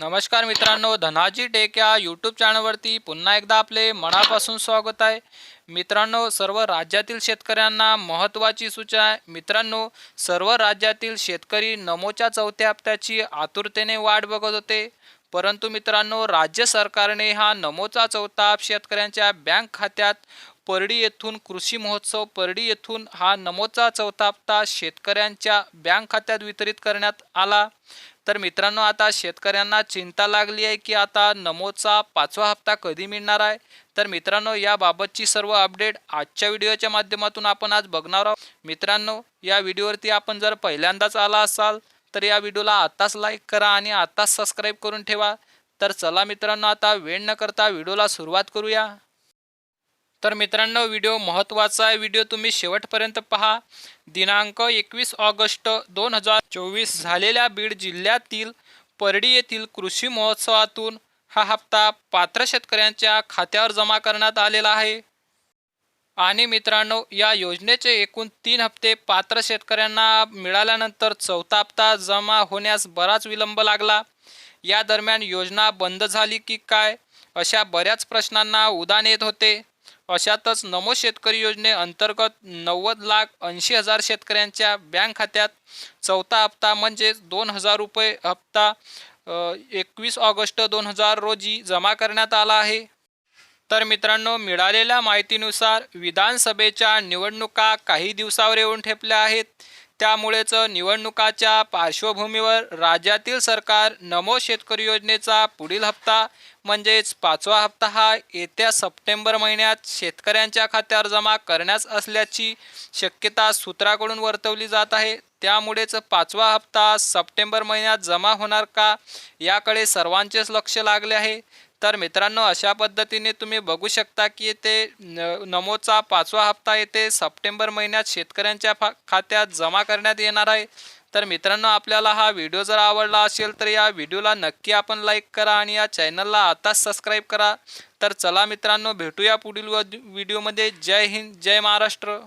नमस्कार मित्रांनो धनाजी टेक या यूट्यूब चॅनलवरती पुन्हा एकदा आपले मनापासून स्वागत आहे. मित्रांनो सर्व राज्यातील शेतकऱ्यांना महत्त्वाची सूचना आहे. मित्रांनो सर्व राज्यातील शेतकरी नमोच्या चौथ्या हप्त्याची आतुरतेने वाट बघत होते. परंतु मित्रांनो राज्य सरकारने हा नमोचा चौथा शेतकऱ्यांच्या बँक खात्यात परडी येथून कृषी महोत्सव परडी येथून हा नमोचा चौथा हप्ता शेतकऱ्यांच्या बँक खात्यात वितरित करण्यात आला. तर मित्रांनो आता शेतकऱ्यांना चिंता लागली आहे की आता नमोचा पाचवा हप्ता कधी मिळणार आहे? तर मित्रांनो याबाबतची सर्व अपडेट आजच्या व्हिडिओच्या माध्यमातून आपण आज बघणार आहोत. मित्रांनो या व्हिडिओवरती आपण जर पहिल्यांदाच आला असाल तर या व्हिडिओला आत्ताच लाईक करा आणि आत्ताच सबस्क्राईब करून ठेवा. तर चला मित्रांनो आता वेळ न करता व्हिडिओला सुरुवात करूया. तर मित्रांनो व्हिडिओ महत्त्वाचा आहे. व्हिडिओ तुम्ही शेवटपर्यंत पहा. दिनांक एकवीस ऑगस्ट दोन हजार चोवीस झालेल्या बीड जिल्ह्यातील परडी येथील कृषी महोत्सवातून हा हप्ता पात्र शेतकऱ्यांच्या खात्यावर जमा करण्यात आलेला आहे. आणि मित्रांनो या योजनेचे एकूण तीन हप्ते पात्र शेतकऱ्यांना मिळाल्यानंतर चौथा हप्ता जमा होण्यास बराच विलंब लागला. या दरम्यान योजना बंद झाली की काय? अशा बऱ्याच प्रश्नांना उदान येत होते. अशातच नमो शेतकरी योजनेअंतर्गत नव्वद लाख ऐंशी हजार शेतकऱ्यांच्या बँक खात्यात चौथा हप्ता म्हणजेच दोन हजार रुपये हप्ता एकवीस ऑगस्ट दोन हजार रोजी जमा करण्यात आला आहे. तर मित्रांनो मिळालेल्या माहितीनुसार विधानसभेच्या निवडणुका काही दिवसावर येऊन ठेपल्या आहेत. त्यामुळेच निवडणुकाच्या पार्श्वभूमीवर राज्यातील सरकार नमो शेतकरी योजनेचा पुढील हप्ता म्हणजेच पाचवा हप्ता हा येत्या सप्टेंबर महिन्यात शेतकऱ्यांच्या खात्यावर जमा करण्यास असल्याची शक्यता सूत्राकडून वर्तवली जात आहे. त्यामुळेच पाचवा हप्ता सप्टेंबर महिन्यात जमा होणार का याकडे सर्वांचेच लक्ष लागले आहे. तर मित्रांनो अशा पद्धतीने तुम्ही बघू शकता की येथे न नमोचा पाचवा हप्ता येथे सप्टेंबर महिन्यात शेतकऱ्यांच्या फा खात्यात जमा करण्यात येणार आहे. तर मित्रांनो आपल्याला हा व्हिडिओ जर आवडला असेल तर या व्हिडिओला नक्की आपण लाईक करा आणि या चॅनलला आताच सबस्क्राईब करा. तर चला मित्रांनो भेटूया पुढील व्हिडिओमध्ये. जय हिंद जय महाराष्ट्र.